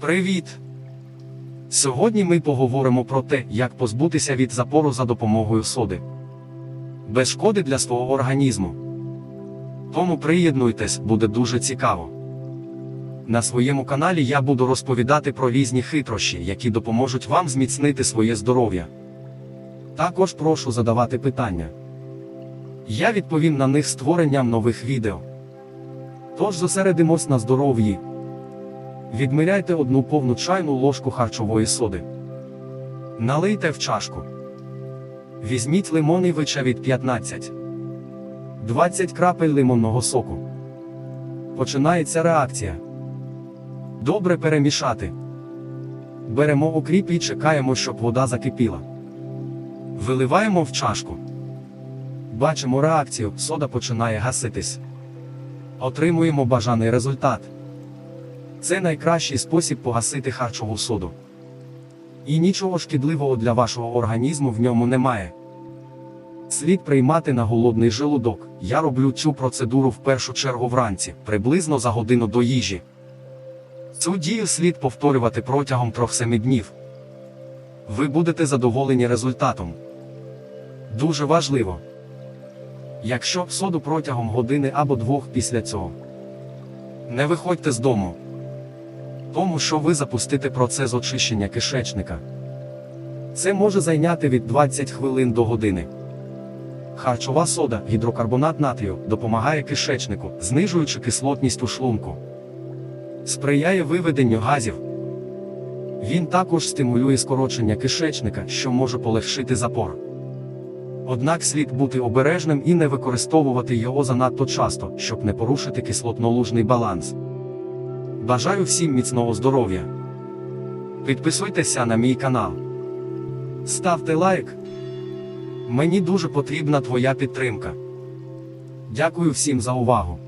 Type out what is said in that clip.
Привіт! Сьогодні ми поговоримо про те, як позбутися від запору за допомогою соди. Без шкоди для свого організму. Тому приєднуйтесь, буде дуже цікаво. На своєму каналі я буду розповідати про різні хитрощі, які допоможуть вам зміцнити своє здоров'я. Також прошу задавати питання. Я відповім на них створенням нових відео. Тож зосередимось на здоров'ї. Відміряйте одну повну чайну ложку харчової соди. Налийте в чашку. Візьміть лимонний вичавіть 15. 20 крапель лимонного соку. Починається реакція. Добре перемішати. Беремо окріп і чекаємо, щоб вода закипіла. Виливаємо в чашку. Бачимо реакцію, сода починає гаситись. Отримуємо бажаний результат. Це найкращий спосіб погасити харчову соду. І нічого шкідливого для вашого організму в ньому немає. Слід приймати на голодний желудок. Я роблю цю процедуру в першу чергу вранці, приблизно за годину до їжі. Цю дію слід повторювати протягом 3-7 днів. Ви будете задоволені результатом. Дуже важливо. Якщо соду протягом години або двох після цього. Не виходьте з дому. Тому що ви запустите процес очищення кишечника. Це може зайняти від 20 хвилин до години. Харчова сода, гідрокарбонат натрію, допомагає кишечнику, знижуючи кислотність у шлунку. Сприяє виведенню газів. Він також стимулює скорочення кишечника, що може полегшити запор. Однак слід бути обережним і не використовувати його занадто часто, щоб не порушити кислотно-лужний баланс. Бажаю всім міцного здоров'я. Підписуйтеся на мій канал. Ставте лайк. Мені дуже потрібна твоя підтримка. Дякую всім за увагу.